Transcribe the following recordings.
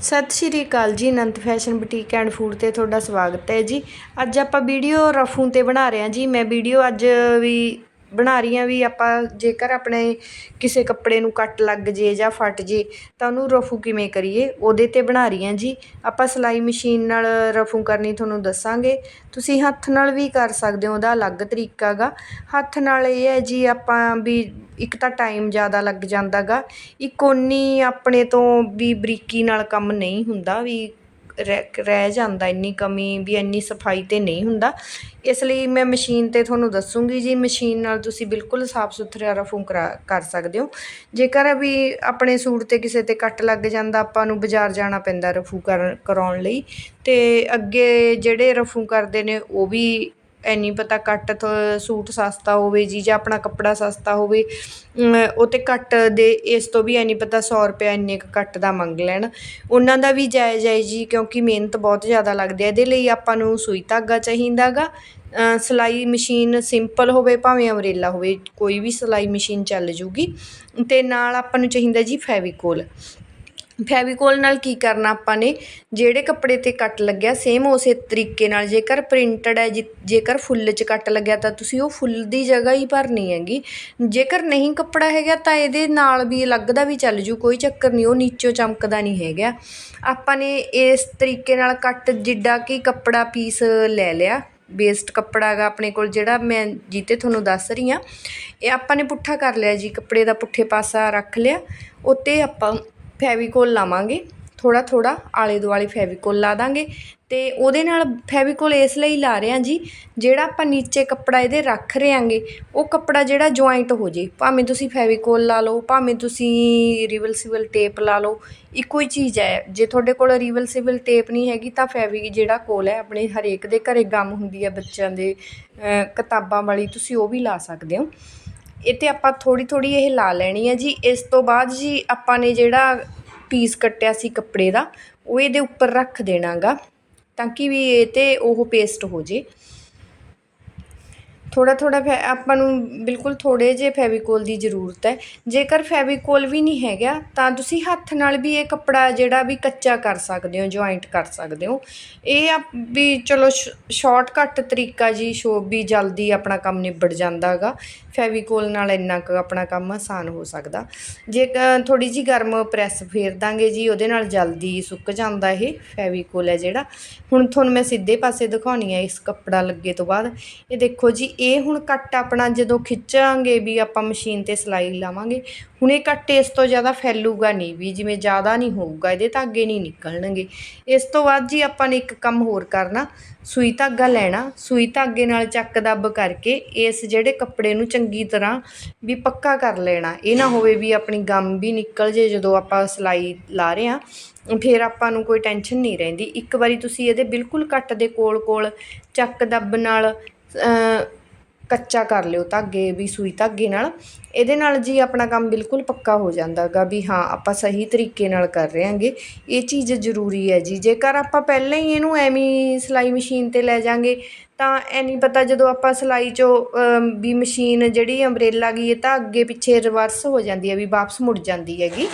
ਸਤਿ ਸ਼੍ਰੀ ਅਕਾਲ ਜੀ, Anant fashion boutique and food ਤੇ ਤੁਹਾਡਾ ਸਵਾਗਤ ਹੈ ਜੀ। ਅੱਜ ਆਪਾਂ ਵੀਡੀਓ ਰਫੂ ਤੇ ਬਣਾ ਰਹੇ ਹਾਂ ਜੀ। ਮੈਂ ਵੀਡੀਓ ਅੱਜ ਵੀ ਬਣਾ ਰਹੀ ਹਾਂ ਵੀ ਆਪਾਂ ਜੇਕਰ ਆਪਣੇ ਕਿਸੇ ਕੱਪੜੇ ਨੂੰ ਕੱਟ ਲੱਗ ਜੇ ਜਾਂ ਫਟ ਜੇ, ਤਾਂ ਉਹਨੂੰ ਰਫੂ ਕਿਵੇਂ ਕਰੀਏ? ਉਹਦੇ ਤੇ ਬਣਾ ਰਹੀ ਹਾਂ ਜੀ। ਆਪਾਂ ਸਿਲਾਈ ਮਸ਼ੀਨ ਨਾਲ ਰਫੂ ਕਰਨੀ ਤੁਹਾਨੂੰ ਦੱਸਾਂਗੇ। ਤੁਸੀਂ ਹੱਥ ਨਾਲ ਵੀ ਕਰ ਸਕਦੇ ਹੋ, ਉਹਦਾ ਅਲੱਗ ਤਰੀਕਾ ਗਾ। ਹੱਥ ਨਾਲ ਇਹ ਹੈ ਜੀ, ਆਪਾਂ ਵੀ ਇੱਕ ਤਾਂ ਟਾਈਮ ਜ਼ਿਆਦਾ ਲੱਗ ਜਾਂਦਾ ਗਾ ਇੱਕ ਓਨੀ ਆਪਣੇ ਤੋਂ ਵੀ ਬਰੀਕੀ ਨਾਲ ਕੰਮ ਨਹੀਂ ਹੁੰਦਾ ਵੀ ਰਹਿ ਰਹਿ ਜਾਂਦਾ, ਇੰਨੀ ਕਮੀ ਵੀ ਇੰਨੀ ਸਫ਼ਾਈ ਤੇ ਨਹੀਂ ਹੁੰਦਾ। ਇਸ ਲਈ ਮੈਂ ਮਸ਼ੀਨ ਤੇ ਤੁਹਾਨੂੰ ਦੱਸੂਗੀ ਜੀ, ਮਸ਼ੀਨ ਨਾਲ ਤੁਸੀਂ ਬਿਲਕੁਲ ਸਾਫ਼ ਸੁਥਰਾ ਰਫੂ ਕਰਾ ਕਰ ਸਕਦੇ ਹੋ। ਜੇਕਰ ਵੀ ਆਪਣੇ ਸੂਟ ਤੇ ਕਿਸੇ ਤੇ ਕੱਟ ਲੱਗ ਜਾਂਦਾ, ਆਪਾਂ ਨੂੰ ਬਾਜ਼ਾਰ ਜਾਣਾ ਪੈਂਦਾ ਰਫੂ ਕਰ, ਕਰਾਉਣ ਲਈ। ਤੇ ਅੱਗੇ ਜਿਹੜੇ ਰਫੂ ਕਰਦੇ ਨੇ, ਉਹ ਵੀ ਐਨੀ ਪਤਾ ਘੱਟ ਤੋਂ ਸੂਟ ਸਸਤਾ ਹੋਵੇ ਜੀ ਜਾਂ ਆਪਣਾ ਕੱਪੜਾ ਸਸਤਾ ਹੋਵੇ ਉਹ ਤਾਂ ਕੱਟ ਦੇ, ਇਸ ਤੋਂ ਵੀ ਐ ਨਹੀਂ ਪਤਾ ਸੌ ਰੁਪਇਆ ਇੰਨੇ ਕੁ ਘੱਟ ਦਾ ਮੰਗ ਲੈਣ। ਉਹਨਾਂ ਦਾ ਵੀ ਜਾਇਜ਼ ਹੈ ਜੀ, ਕਿਉਂਕਿ ਮਿਹਨਤ ਬਹੁਤ ਜ਼ਿਆਦਾ ਲੱਗਦੀ ਹੈ। ਇਹਦੇ ਲਈ ਆਪਾਂ ਨੂੰ ਸੂਈ ਧਾਗਾ ਚਾਹੀਦਾ ਗਾ। ਸਿਲਾਈ ਮਸ਼ੀਨ ਸਿੰਪਲ ਹੋਵੇ, ਭਾਵੇਂ ਅੰਬਰੇਲਾ ਹੋਵੇ, ਕੋਈ ਵੀ ਸਿਲਾਈ ਮਸ਼ੀਨ ਚੱਲ ਜੂਗੀ। ਅਤੇ ਨਾਲ ਆਪਾਂ ਨੂੰ ਚਾਹੀਦਾ ਜੀ ਫੈਵੀਕੋਲ। ਫੈਵੀਕੋਲ ਨਾਲ ਕੀ ਕਰਨਾ ਆਪਾਂ ਨੇ? ਜਿਹੜੇ ਕੱਪੜੇ ਤੇ ਕੱਟ ਲੱਗਿਆ ਸੇਮ ਉਸੇ ਤਰੀਕੇ ਨਾਲ। ਜੇਕਰ ਪ੍ਰਿੰਟਡ ਹੈ, ਜਿ- ਜੇਕਰ ਫੁੱਲ 'ਚ ਕੱਟ ਲੱਗਿਆ, ਤਾਂ ਤੁਸੀਂ ਉਹ ਫੁੱਲ ਦੀ ਜਗ੍ਹਾ ਹੀ ਭਰਨੀ ਹੈਗੀ। ਜੇਕਰ ਨਹੀਂ ਕੱਪੜਾ ਹੈਗਾ, ਤਾਂ ਇਹਦੇ ਨਾਲ ਵੀ ਅਲੱਗ ਦਾ ਵੀ ਚੱਲ ਜੂ, ਕੋਈ ਚੱਕਰ ਨਹੀਂ, ਉਹ ਨੀਚੋਂ ਚਮਕਦਾ ਨਹੀਂ ਹੈਗਾ। ਆਪਾਂ ਨੇ ਇਸ ਤਰੀਕੇ ਨਾਲ ਕੱਟ ਜਿੱਡਾ ਕਿ ਕੱਪੜਾ ਪੀਸ ਲੈ ਲਿਆ। ਵੇਸਟ ਕੱਪੜਾ ਹੈਗਾ ਆਪਣੇ ਕੋਲ, ਜਿਹੜਾ ਮੈਂ ਜਿੱਤੇ ਤੁਹਾਨੂੰ ਦੱਸ ਰਹੀ ਹਾਂ। ਇਹ ਆਪਾਂ ਨੇ ਪੁੱਠਾ ਕਰ ਲਿਆ ਜੀ, ਕੱਪੜੇ ਦਾ ਪੁੱਠੇ ਪਾਸਾ ਰੱਖ ਲਿਆ। ਉੱਤੇ ਆਪਾਂ ਫੈਵੀਕੋਲ ਲਾਵਾਂਗੇ। ਥੋੜਾ ਥੋੜਾ ਆਲੇ ਦੁਆਲੇ ਫੈਵੀਕੋਲ ਲਾ ਦਾਂਗੇ। ਤੇ ਉਹਦੇ ਨਾਲ ਫੈਵੀਕੋਲ ਇਸ ਲਈ ਲਾ ਰਹੇ ਹਾਂ ਜੀ, ਜਿਹੜਾ ਆਪਾਂ ਨੀਚੇ ਕੱਪੜਾ ਇਹਦੇ ਰੱਖ ਰਹੇ ਆਂਗੇ ਉਹ ਕੱਪੜਾ ਜਿਹੜਾ ਜੁਆਇੰਟ ਹੋ ਜੇ। ਭਾਵੇਂ ਤੁਸੀਂ ਫੈਵੀਕੋਲ ਲਾ ਲਓ, ਭਾਵੇਂ ਤੁਸੀਂ ਰਿਵਲਸੀਬਲ ਟੇਪ ਲਾ ਲਓ, ਇੱਕੋ ਹੀ ਚੀਜ਼ ਹੈ। ਜੇ ਤੁਹਾਡੇ ਕੋਲ ਰਿਵਲਸਿਬਲ ਟੇਪ ਨਹੀਂ ਹੈਗੀ, ਤਾਂ ਫੈਵੀ ਜਿਹੜਾ ਕੋਲ ਹੈ, ਆਪਣੇ ਹਰੇਕ ਦੇ ਘਰੇ ਗਮ ਹੁੰਦੀ ਹੈ ਬੱਚਿਆਂ ਦੇ ਕਿਤਾਬਾਂ ਵਾਲੀ, ਤੁਸੀਂ ਉਹ ਵੀ ਲਾ ਸਕਦੇ ਹੋ। ਇਹ ਤੇ ਆਪਾਂ ਥੋੜ੍ਹੀ ਥੋੜ੍ਹੀ ਇਹ ਲਾ ਲੈਣੀ ਹੈ ਜੀ। ਇਸ ਤੋਂ ਬਾਅਦ ਜੀ ਆਪਾਂ ਨੇ ਜਿਹੜਾ ਪੀਸ ਕੱਟਿਆ ਸੀ ਕੱਪੜੇ ਦਾ, ਉਹ ਇਹਦੇ ਉੱਪਰ ਰੱਖ ਦੇਣਾ ਗਾ ਤਾਂ ਕਿ ਵੀ ਇਹ ਤੇ ਉਹ ਪੇਸਟ ਹੋ ਜੇ। ਥੋੜ੍ਹਾ ਥੋੜ੍ਹਾ ਫੈ, ਆਪਾਂ ਨੂੰ ਬਿਲਕੁਲ ਥੋੜ੍ਹੇ ਜਿਹੇ ਫੈਵੀਕੋਲ ਦੀ ਜ਼ਰੂਰਤ ਹੈ। ਜੇਕਰ ਫੈਵੀਕੋਲ ਵੀ ਨਹੀਂ ਹੈਗਾ, ਤਾਂ ਤੁਸੀਂ ਹੱਥ ਨਾਲ ਵੀ ਇਹ ਕੱਪੜਾ ਜਿਹੜਾ ਵੀ ਕੱਚਾ ਕਰ ਸਕਦੇ ਹੋ ਜੁਆਇੰਟ ਕਰ ਸਕਦੇ ਹੋ। ਇਹ ਆ ਵੀ ਚਲੋ ਸ਼ਾਰਟਕਟ ਤਰੀਕਾ ਜੀ, ਸ਼ੋ ਵੀ ਜਲਦੀ ਆਪਣਾ ਕੰਮ ਨਿਬੜ ਜਾਂਦਾ ਹੈਗਾ ਫੈਵੀਕੋਲ ਨਾਲ ਇੰਨਾ ਕੁ ਆਪਣਾ ਕੰਮ ਆਸਾਨ ਹੋ ਸਕਦਾ। ਜੇ ਥੋੜੀ ਜੀ ਗਰਮ ਪ੍ਰੈਸ ਫੇਰ ਦਾਂਗੇ ਜੀ, ਉਹਦੇ ਨਾਲ ਜਲਦੀ ਸੁੱਕ ਜਾਂਦਾ ਇਹ ਫੈਵੀਕੋਲ ਹੈ ਜਿਹੜਾ। ਹੁਣ ਤੁਹਾਨੂੰ ਮੈਂ ਸਿੱਧੇ ਪਾਸੇ ਦਿਖਾਉਣੀ ਹੈ ਇਸ ਕੱਪੜਾ ਲੱਗੇ ਤੋਂ ਬਾਅਦ। ਇਹ ਦੇਖੋ ਜੀ ਇਹ ਹੁਣ ਕੱਟ ਆਪਣਾ ਜਦੋਂ ਖਿੱਚਾਂਗੇ ਵੀ ਆਪਾਂ ਮਸ਼ੀਨ ਤੇ ਸਿਲਾਈ ਲਾਵਾਂਗੇ, ਹੁਣ ਇਹ ਕੱਟ ਇਸ ਤੋਂ ਜ਼ਿਆਦਾ ਫੈਲੂਗਾ ਨਹੀਂ ਵੀ, ਜਿਵੇਂ ਜ਼ਿਆਦਾ ਨਹੀਂ ਹੋਊਗਾ, ਇਹਦੇ ਧਾਗੇ ਨਹੀਂ ਨਿਕਲਣਗੇ। ਇਸ ਤੋਂ ਬਾਅਦ ਜੀ ਆਪਾਂ ਨੇ ਇੱਕ ਕੰਮ ਹੋਰ ਕਰਨਾ, ਸੂਈ ਧਾਗਾ ਲੈਣਾ, ਸੂਈ ਧਾਗੇ ਨਾਲ ਚੱਕ ਦੱਬ ਕਰਕੇ ਇਸ ਜਿਹੜੇ ਕੱਪੜੇ ਨੂੰ ਚੰਗੀ ਤਰ੍ਹਾਂ ਵੀ ਪੱਕਾ ਕਰ ਲੈਣਾ, ਇਹ ਨਾ ਹੋਵੇ ਵੀ ਆਪਣੀ ਗਮ ਵੀ ਨਿਕਲ ਜੇ ਜਦੋਂ ਆਪਾਂ ਸਿਲਾਈ ਲਾ ਰਹੇ ਹਾਂ, ਫਿਰ ਆਪਾਂ ਨੂੰ ਕੋਈ ਟੈਨਸ਼ਨ ਨਹੀਂ ਰਹਿੰਦੀ। ਇੱਕ ਵਾਰੀ ਤੁਸੀਂ ਇਹਦੇ ਬਿਲਕੁਲ ਕੱਟ ਦੇ ਕੋਲ ਕੋਲ ਚੱਕ ਦੱਬ ਨਾਲ ਕੱਚਾ ਕਰ ਲਿਓ ਧਾਗੇ ਵੀ ਸੂਈ ਧਾਗੇ ਨਾਲ। ਇਹਦੇ ਨਾਲ ਜੀ ਆਪਣਾ ਕੰਮ ਬਿਲਕੁਲ ਪੱਕਾ ਹੋ ਜਾਂਦਾਗਾ ਵੀ ਹਾਂ, ਆਪਾਂ ਸਹੀ ਤਰੀਕੇ ਨਾਲ ਕਰ ਰਹੇ ਹਾਂਗੇ ਇਹ ਚੀਜ਼ ਜ਼ਰੂਰੀ ਹੈ ਜੀ। ਜੇਕਰ ਆਪਾਂ ਪਹਿਲਾਂ ਹੀ ਇਹਨੂੰ ਐਵੇਂ ਸਿਲਾਈ ਮਸ਼ੀਨ ਤੇ ਲੈ ਜਾਾਂਗੇ, ਤਾਂ ਐ ਨਹੀਂ ਪਤਾ ਜਦੋਂ ਆਪਾਂ ਸਿਲਾਈ 'ਚੋਂ ਵੀ ਮਸ਼ੀਨ ਜਿਹੜੀ ਅੰਬਰੇਲਾ ਗਈ ਇਹ ਤਾਂ ਅੱਗੇ ਪਿੱਛੇ ਰਿਵਰਸ ਹੋ ਜਾਂਦੀ ਹੈ, ਵੀ ਵਾਪਸ ਮੁੜ ਜਾਂਦੀ ਹੈਗੀ।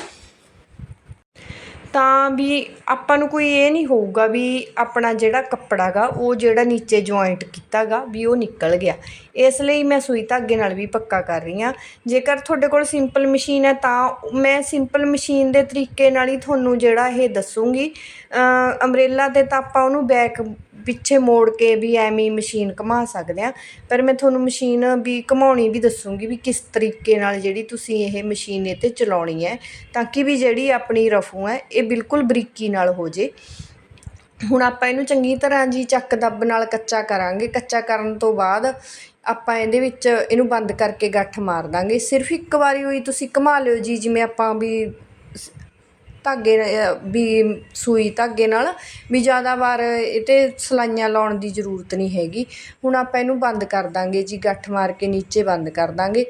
ਤਾਂ ਵੀ ਆਪਾਂ ਨੂੰ ਕੋਈ ਇਹ ਨਹੀਂ ਹੋਊਗਾ ਵੀ ਆਪਣਾ ਜਿਹੜਾ ਕੱਪੜਾ ਗਾ, ਉਹ ਜਿਹੜਾ ਨੀਚੇ ਜੁਆਇੰਟ ਕੀਤਾ ਗਾ, ਵੀ ਉਹ ਨਿਕਲ ਗਿਆ। ਇਸ ਲਈ ਮੈਂ ਸੂਈ ਧਾਗੇ ਨਾਲ ਵੀ ਪੱਕਾ ਕਰ ਰਹੀ ਹਾਂ। ਜੇਕਰ ਤੁਹਾਡੇ ਕੋਲ ਸਿੰਪਲ ਮਸ਼ੀਨ ਹੈ ਤਾਂ ਮੈਂ ਸਿੰਪਲ ਮਸ਼ੀਨ ਦੇ ਤਰੀਕੇ ਨਾਲ ਹੀ ਤੁਹਾਨੂੰ ਜਿਹੜਾ ਇਹ ਦੱਸੂੰਗੀ। ਅੰਬਰੇਲਾ ਤੇ ਤਾਂ ਆਪਾਂ ਉਹਨੂੰ ਬੈਕ ਪਿੱਛੇ ਮੋੜ ਕੇ ਵੀ ਐਵੇਂ ਮਸ਼ੀਨ ਘੁਮਾ ਸਕਦੇ ਹਾਂ ਪਰ ਮੈਂ ਤੁਹਾਨੂੰ ਮਸ਼ੀਨ ਵੀ ਘੁਮਾਉਣੀ ਵੀ ਦੱਸੂੰਗੀ ਵੀ ਕਿਸ ਤਰੀਕੇ ਨਾਲ ਜਿਹੜੀ ਤੁਸੀਂ ਇਹ ਮਸ਼ੀਨ ਇਹ 'ਤੇ ਚਲਾਉਣੀ ਹੈ, ਤਾਂ ਕਿ ਵੀ ਜਿਹੜੀ ਆਪਣੀ ਰਫੂ ਹੈ, ਇਹ ਬਿਲਕੁਲ ਬਰੀਕੀ ਨਾਲ ਹੋ ਜੇ। ਹੁਣ ਆਪਾਂ ਇਹਨੂੰ ਚੰਗੀ ਤਰ੍ਹਾਂ ਜੀ ਚੱਕ ਦੱਬ ਨਾਲ ਕੱਚਾ ਕਰਾਂਗੇ। ਕੱਚਾ ਕਰਨ ਤੋਂ ਬਾਅਦ ਆਪਾਂ ਇਹਦੇ ਵਿੱਚ ਇਹਨੂੰ ਬੰਦ ਕਰਕੇ ਗੱਠ ਮਾਰ ਦਾਂਗੇ। ਸਿਰਫ ਇੱਕ ਵਾਰੀ ਹੋਈ ਤੁਸੀਂ ਘੁਮਾ ਲਿਓ ਜੀ, ਜਿਵੇਂ ਆਪਾਂ ਵੀ ਧਾਗੇ ਵੀ ਸੂਈ ਧਾਗੇ ਨਾਲ ਵੀ ਜ਼ਿਆਦਾ ਵਾਰ ਇਹ 'ਤੇ ਸਲਾਈਆਂ ਲਾਉਣ ਦੀ ਜ਼ਰੂਰਤ ਨਹੀਂ ਹੈਗੀ। ਹੁਣ ਆਪਾਂ ਇਹਨੂੰ ਬੰਦ ਕਰ ਦਾਂਗੇ ਜੀ, ਗੱਠ ਮਾਰ ਕੇ ਨੀਚੇ ਬੰਦ ਕਰ ਦਾਂਗੇ।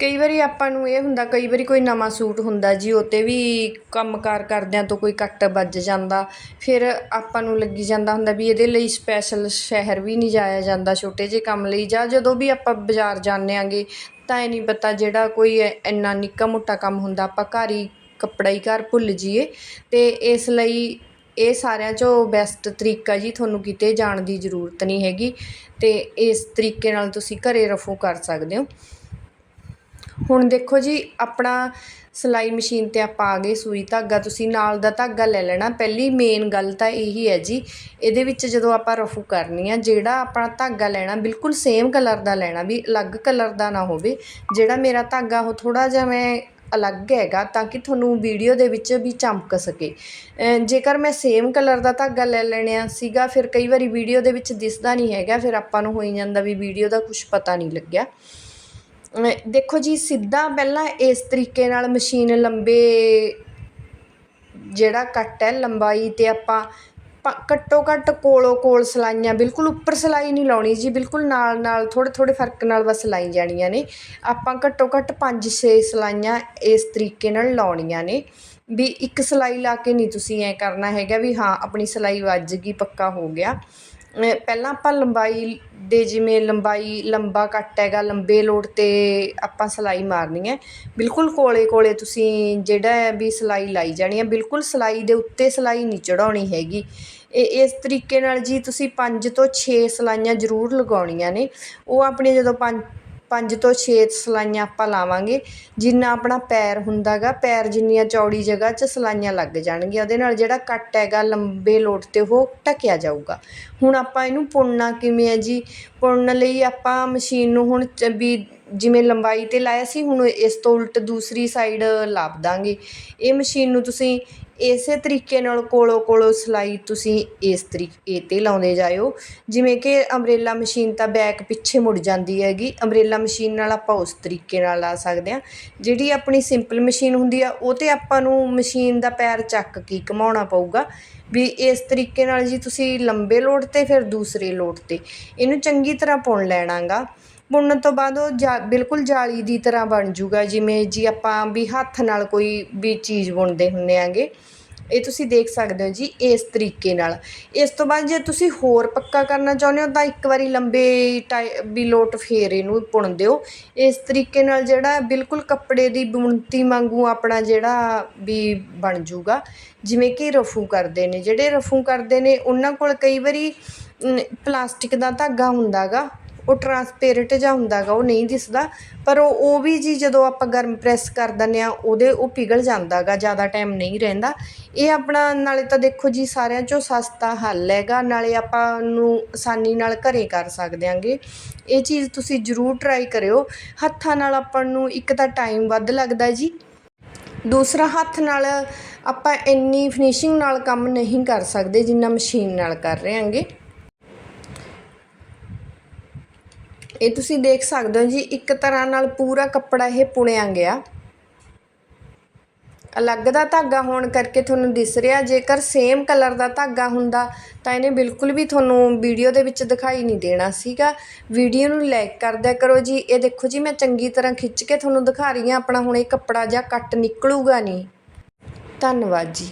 ਕਈ ਵਾਰੀ ਆਪਾਂ ਨੂੰ ਇਹ ਹੁੰਦਾ, ਕਈ ਵਾਰੀ ਕੋਈ ਨਵਾਂ ਸੂਟ ਹੁੰਦਾ ਜੀ, ਉਹ 'ਤੇ ਵੀ ਕੰਮਕਾਰ ਕਰਦਿਆਂ ਤੋਂ ਕੋਈ ਕੱਟ ਵੱਜ ਜਾਂਦਾ। ਫਿਰ ਆਪਾਂ ਨੂੰ ਲੱਗੀ ਜਾਂਦਾ ਹੁੰਦਾ ਵੀ ਇਹਦੇ ਲਈ ਸਪੈਸ਼ਲ ਸ਼ਹਿਰ ਵੀ ਨਹੀਂ ਜਾਇਆ ਜਾਂਦਾ, ਛੋਟੇ ਜਿਹੇ ਕੰਮ ਲਈ, ਜਾਂ ਜਦੋਂ ਵੀ ਆਪਾਂ ਬਾਜ਼ਾਰ ਜਾਂਦੇ ਆਂਗੇ, ਤਾਂ ਇਹ ਨਹੀਂ ਪਤਾ ਜਿਹੜਾ ਕੋਈ ਇੰਨਾ ਨਿੱਕਾ ਮੋਟਾ ਕੰਮ ਹੁੰਦਾ, ਆਪਾਂ ਘਰ ਹੀ ਕੱਪੜਾ ਹੀ ਘਰ ਭੁੱਲ ਜਾਈਏ। ਅਤੇ ਇਸ ਲਈ ਇਹ ਸਾਰਿਆਂ 'ਚੋਂ ਬੈਸਟ ਤਰੀਕਾ ਜੀ ਤੁਹਾਨੂੰ ਕਿਤੇ ਜਾਣ ਦੀ ਜ਼ਰੂਰਤ ਨਹੀਂ ਹੈਗੀ ਅਤੇ ਇਸ ਤਰੀਕੇ ਨਾਲ ਤੁਸੀਂ ਘਰ ਰਫੂ ਕਰ ਸਕਦੇ ਹੋ। ਹੁਣ ਦੇਖੋ ਜੀ, ਆਪਣਾ ਸਿਲਾਈ ਮਸ਼ੀਨ ਤੇ ਆਪਾਂ ਆ ਗਏ ਸੂਈ ਧਾਗਾ, ਤੁਸੀਂ ਨਾਲ ਦਾ ਧਾਗਾ ਲੈ ਲੈਣਾ। ਪਹਿਲੀ ਮੇਨ ਗੱਲ ਤਾਂ ਇਹੀ ਹੈ ਜੀ, ਇਹਦੇ ਵਿੱਚ ਜਦੋਂ ਆਪਾਂ ਰਫੂ ਕਰਨੀ ਆ, ਜਿਹੜਾ ਆਪਣਾ ਧਾਗਾ ਲੈਣਾ, ਬਿਲਕੁਲ ਸੇਮ ਕਲਰ ਦਾ ਲੈਣਾ, ਵੀ ਅਲੱਗ ਕਲਰ ਦਾ ਨਾ ਹੋਵੇ, ਜਿਹੜਾ ਮੇਰਾ ਧਾਗਾ ਉਹ ਥੋੜਾ ਜਿਹਾ ਮੈਂ ਅਲੱਗ ਹੈਗਾ, ਤਾਂ ਕਿ ਤੁਹਾਨੂੰ ਵੀਡੀਓ ਦੇ ਵਿੱਚ ਵੀ ਚਮਕ ਸਕੇ। ਜੇਕਰ ਮੈਂ ਸੇਮ ਕਲਰ ਦਾ ਧਾਗਾ ਲੈ ਲੈਣਿਆ ਸੀਗਾ, ਫਿਰ ਕਈ ਵਾਰੀ ਵੀਡੀਓ ਦੇ ਵਿੱਚ ਦਿਸਦਾ ਨਹੀਂ ਹੈਗਾ, ਫਿਰ ਆਪਾਂ ਨੂੰ ਹੋਈ ਜਾਂਦਾ ਵੀ ਵੀਡੀਓ ਦਾ ਕੁਝ ਪਤਾ ਨਹੀਂ ਲੱਗਿਆ। ਦੇਖੋ ਜੀ, ਸਿੱਧਾ ਪਹਿਲਾਂ ਇਸ ਤਰੀਕੇ ਨਾਲ ਮਸ਼ੀਨ ਲੰਬੇ ਜਿਹੜਾ ਕੱਟ ਹੈ, ਲੰਬਾਈ ਤੇ ਆਪਾਂ ਪ- ਘੱਟੋ ਘੱਟ ਕੋਲੋਂ ਕੋਲ ਸਿਲਾਈਆਂ, ਬਿਲਕੁਲ ਉੱਪਰ ਸਿਲਾਈ ਨਹੀਂ ਲਾਉਣੀ ਜੀ, ਬਿਲਕੁਲ ਨਾਲ ਨਾਲ ਥੋੜ੍ਹੇ ਥੋੜ੍ਹੇ ਫ਼ਰਕ ਨਾਲ ਬਸ ਲਾਈ ਜਾਣੀਆਂ ਨੇ। ਆਪਾਂ ਘੱਟੋ ਘੱਟ ਪੰਜ ਛੇ ਸਿਲਾਈਆਂ ਇਸ ਤਰੀਕੇ ਨਾਲ ਲਾਉਣੀਆਂ ਨੇ। ਵੀ ਇੱਕ ਸਿਲਾਈ ਲਾ ਕੇ ਨਹੀਂ ਤੁਸੀਂ ਐਂ ਕਰਨਾ ਹੈਗਾ ਵੀ ਹਾਂ, ਆਪਣੀ ਸਿਲਾਈ ਵੱਜ ਗਈ, ਪੱਕਾ ਹੋ ਗਿਆ। ਪਹਿਲਾਂ ਆਪਾਂ ਲੰਬਾਈ ਦੇ ਜਿਵੇਂ ਲੰਬਾਈ ਲੰਬਾ ਕੱਟ ਹੈਗਾ, ਲੰਬੇ ਲੋਟ ਤੇ ਆਪਾਂ ਸਿਲਾਈ ਮਾਰਨੀ ਹੈ। ਬਿਲਕੁਲ ਕੋਲੇ ਕੋਲੇ ਤੁਸੀਂ ਜਿਹੜਾ ਹੈ ਵੀ ਸਿਲਾਈ ਲਾਈ ਜਾਣੀ ਹੈ। ਬਿਲਕੁਲ ਸਿਲਾਈ ਦੇ ਉੱਤੇ ਸਿਲਾਈ ਨਹੀਂ ਚੜਾਉਣੀ ਹੈਗੀ। ਇਹ, ਇਸ ਤਰੀਕੇ ਨਾਲ ਜੀ ਤੁਸੀਂ ਪੰਜ ਤੋਂ ਛੇ ਸਿਲਾਈਆਂ ਜ਼ਰੂਰ ਲਗਾਉਣੀਆਂ ਨੇ। ਉਹ ਆਪਣੇ ਜਦੋਂ ਪੰਜ ਪੰਜ ਤੋਂ 6 ਸਲਾਈਆਂ ਆਪਾਂ ਲਾਵਾਂਗੇ। ਜਿੰਨਾ ਆਪਣਾ ਪੈਰ ਹੁੰਦਾਗਾ, ਪੈਰ ਜਿੰਨੀਆਂ ਚੌੜੀ ਜਗ੍ਹਾ 'ਚ ਸਲਾਈਆਂ ਲੱਗ ਜਾਣਗੀਆਂ। ਉਹਦੇ ਨਾਲ ਜਿਹੜਾ ਕੱਟ ਹੈਗਾ, ਲੰਬੇ ਲੋਟ ਤੇ ਉਹ ਢਕਿਆ ਜਾਊਗਾ। ਹੁਣ ਆਪਾਂ ਇਹਨੂੰ ਪੁਣਨਾ ਕਿਵੇਂ ਹੈ ਜੀ? ਪੁਣਨ ਲਈ ਆਪਾਂ ਮਸ਼ੀਨ ਨੂੰ ਹੁਣ ਚ- ਵੀ ਜਿਵੇਂ ਲੰਬਾਈ ਤੇ ਲਾਇਆ ਸੀ, ਹੁਣ ਇਸ ਤੋਂ ਉਲਟ ਦੂਸਰੀ ਸਾਈਡ ਲਾਪ ਦਾਂਗੇ। ਇਹ ਮਸ਼ੀਨ ਨੂੰ ਤੁਸੀਂ ਇਸੇ ਤਰੀਕੇ ਨਾਲ ਕੋਲੋਂ ਕੋਲੋਂ ਸਿਲਾਈ ਤੁਸੀਂ ਇਸ ਤਰੀਕੇ ਤੇ ਲਾਉਂਦੇ ਜਾਇਓ। ਜਿਵੇਂ ਕਿ ਅੰਬਰੇਲਾ ਮਸ਼ੀਨ ਤਾਂ ਬੈਕ ਪਿੱਛੇ ਮੁੜ ਜਾਂਦੀ ਹੈਗੀ। ਅੰਬਰੇਲਾ ਮਸ਼ੀਨ ਨਾਲ ਆਪਾਂ ਉਸ ਤਰੀਕੇ ਨਾਲ ਲਾ ਸਕਦੇ ਹਾਂ। ਜਿਹੜੀ ਆਪਣੀ ਸਿੰਪਲ ਮਸ਼ੀਨ ਹੁੰਦੀ ਆ, ਉਹ ਤੇ ਆਪਾਂ ਨੂੰ ਮਸ਼ੀਨ ਦਾ ਪੈਰ ਚੱਕ ਕੇ ਘੁਮਾਉਣਾ ਪਊਗਾ। ਵੀ ਇਸ ਤਰੀਕੇ ਨਾਲ ਜੀ ਤੁਸੀਂ ਲੰਬੇ ਲੋਟ ਤੇ, ਫਿਰ ਦੂਸਰੇ ਲੋਟ ਤੇ। ਇਹਨੂੰ ਚੰਗੀ ਤਰ੍ਹਾਂ ਪੁਣ ਲੈਣਾਗਾ। ਬੁਣਨ ਤੋਂ ਬਾਅਦ ਉਹ ਜਾ, ਬਿਲਕੁਲ ਜਾਲੀ ਦੀ ਤਰ੍ਹਾਂ ਬਣ ਜੂਗਾ, ਜਿਵੇਂ ਜੀ ਆਪਾਂ ਵੀ ਹੱਥ ਨਾਲ ਕੋਈ ਵੀ ਚੀਜ਼ ਬੁਣਦੇ ਹੁੰਦੇ ਆਂਗੇ। ਇਹ ਤੁਸੀਂ ਦੇਖ ਸਕਦੇ ਹੋ ਜੀ ਇਸ ਤਰੀਕੇ ਨਾਲ। ਇਸ ਤੋਂ ਬਾਅਦ ਜੇ ਤੁਸੀਂ ਹੋਰ ਪੱਕਾ ਕਰਨਾ ਚਾਹੁੰਦੇ ਹੋ, ਤਾਂ ਇੱਕ ਵਾਰੀ ਲੰਬੇ ਟਾਈ, ਵੀ ਲੋਟ ਫੇਰ ਇਹਨੂੰ ਪੁਣ ਦਿਓ। ਇਸ ਤਰੀਕੇ ਨਾਲ ਜਿਹੜਾ ਬਿਲਕੁਲ ਕੱਪੜੇ ਦੀ ਬੁਣਤੀ ਵਾਂਗੂ ਆਪਣਾ ਜਿਹੜਾ ਵੀ ਬਣ ਜੂਗਾ, ਜਿਵੇਂ ਕਿ ਰਫੂ ਕਰਦੇ ਨੇ। ਜਿਹੜੇ ਰਫੂ ਕਰਦੇ ਨੇ, ਉਹਨਾਂ ਕੋਲ ਕਈ ਵਾਰੀ ਪਲਾਸਟਿਕ ਦਾ ਧਾਗਾ ਹੁੰਦਾਗਾ ਉਹ ਟਰਾਂਸਪੇਰੈਂਟ ਜਿਹਾ ਹੁੰਦਾਗਾ ਉਹ ਨਹੀਂ ਦਿਸਦਾ। ਪਰ ਉਹ ਉਹ ਵੀ ਜੀ ਜਦੋਂ ਆਪਾਂ ਗਰਮ ਪ੍ਰੈਸ ਕਰ ਦਿੰਦੇ ਆ ਉਹਦੇ, ਉਹ ਪਿਘਲ ਜਾਂਦਾਗਾ ਜ਼ਿਆਦਾ ਟਾਈਮ ਨਹੀਂ ਰਹਿੰਦਾ। ਇਹ ਆਪਣਾ, ਨਾਲੇ ਤਾਂ ਦੇਖੋ ਜੀ ਸਾਰਿਆਂ ਚੋਂ ਸਸਤਾ ਹੱਲ ਹੈਗਾ, ਨਾਲੇ ਆਪਾਂ ਨੂੰ ਆਸਾਨੀ ਨਾਲ ਘਰੇ ਕਰ ਸਕਦੇ ਆਂਗੇ ਇਹ ਚੀਜ਼ ਤੁਸੀਂ ਜ਼ਰੂਰ ਟਰਾਈ ਕਰਿਓ। ਹੱਥਾਂ ਨਾਲ ਆਪਾਂ ਨੂੰ ਇੱਕ ਤਾਂ ਟਾਈਮ ਵੱਧ ਲੱਗਦਾ ਜੀ। ਦੂਸਰਾ, ਹੱਥ ਨਾਲ ਆਪਾਂ ਇੰਨੀ ਫਿਨਿਸ਼ਿੰਗ ਨਾਲ ਕੰਮ ਨਹੀਂ ਕਰ ਸਕਦੇ ਜਿੰਨਾ ਮਸ਼ੀਨ ਨਾਲ ਕਰ ਰਹੇ ਹਾਂਗੇ। ਇਹ ਤੁਸੀਂ ਦੇਖ ਸਕਦੇ ਹੋ ਜੀ, ਇੱਕ ਤਰ੍ਹਾਂ ਨਾਲ ਪੂਰਾ ਕੱਪੜਾ ਇਹ ਪੁਣਿਆ ਗਿਆ। ਅਲੱਗ ਦਾ ਧਾਗਾ ਹੋਣ ਕਰਕੇ ਤੁਹਾਨੂੰ ਦਿਸ ਰਿਹਾ, ਜੇਕਰ ਸੇਮ ਕਲਰ ਦਾ ਧਾਗਾ ਹੁੰਦਾ, ਤਾਂ ਇਹਨੇ ਬਿਲਕੁਲ ਵੀ ਤੁਹਾਨੂੰ ਵੀਡੀਓ ਦੇ ਵਿੱਚ ਦਿਖਾਈ ਨਹੀਂ ਦੇਣਾ ਸੀਗਾ। ਵੀਡੀਓ ਨੂੰ ਲਾਈਕ ਕਰਦਿਆ ਕਰੋ ਜੀ। ਇਹ ਦੇਖੋ ਜੀ, ਮੈਂ ਚੰਗੀ ਤਰ੍ਹਾਂ ਖਿੱਚ ਕੇ ਤੁਹਾਨੂੰ ਦਿਖਾ ਰਹੀ ਹਾਂ, ਆਪਣਾ ਹੁਣ ਇਹ ਕੱਪੜਾ ਜਾਂ ਕੱਟ ਨਿਕਲੂਗਾ ਨਹੀਂ। ਧੰਨਵਾਦ ਜੀ।